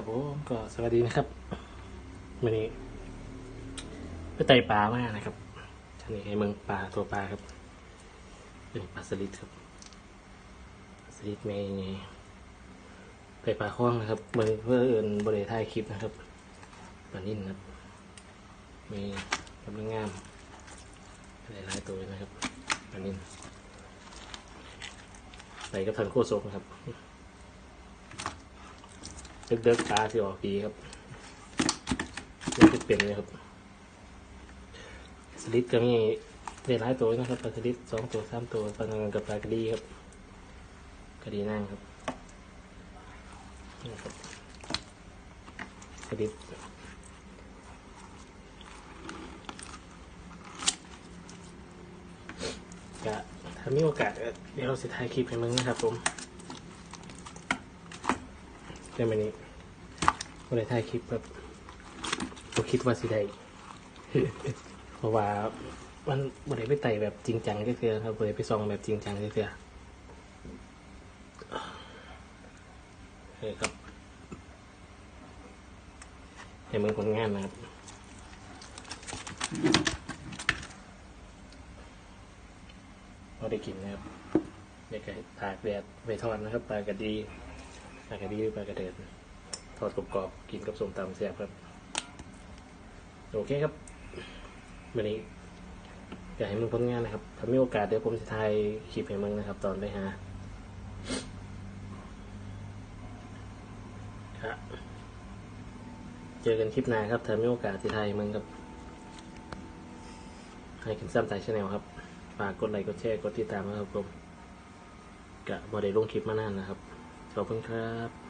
ครับผมก็สวัสดีนะครับวันนี้ไปไต่ปลามากนะครับท่านี้ให้เมืองปลาตัวปลาครับ เป็นปลาสลิดครับสลิดไม่ไงไปปลาคล้องนะครับเมืองเพื่อเอื่นบริไทยคลิปนะครับปลานิ่นครับมีกำลังงามหลายๆตัวนะครับปลานิ่นไปกับทันโคโซกนะครับ เด็กๆตาสิออกดีครับนี่จะเป็นเลยครับ สลิดก็มีได้หลายตัวนะครับปลาสลิดสองตัวสามตัวปลานังกับปลากระดีครับกระดีนั่งครับนี่ครับสลิดก็ถ้ามีโอกาสเดี๋ยวเราจะถ่ายคลิปให้มึงนะครับผม แต่วันนี้วันนี้ถ่ายคลิปแบบผมคิดว่าสิได้เพราะว่ามันวันนี้ไปไต่แบบจริงจังก็คือครับวันนี้ไปซองแบบจริงจังก็คือเฮ้ยครับเห็นมึงผลงานนะครับเราได้กินนะครับเด็กไก่ตากแดดไปทอดนะครับปลากระดี ปลากระดีหรือปลากระเดินทอดกรอบๆกินกับส้มตำแซ่บครับ โอเคครับวันนี้อยากให้มึงผลงานนะครับถ้ามีโอกาสเดี๋ยวผมจะถ่ายคลิปให้มึงนะครับ ตอนไปหาครับเจอกันคลิปหน้าครับถ้ามีโอกาสที่ไทยมึงครับให้กินซ้ำไต่ชาแนลครับฝากกดไลค์กดแชร์กดติดตามนะครับผมกะบอได้ลงคลิปมานานนะครับ ขอบคุณครับ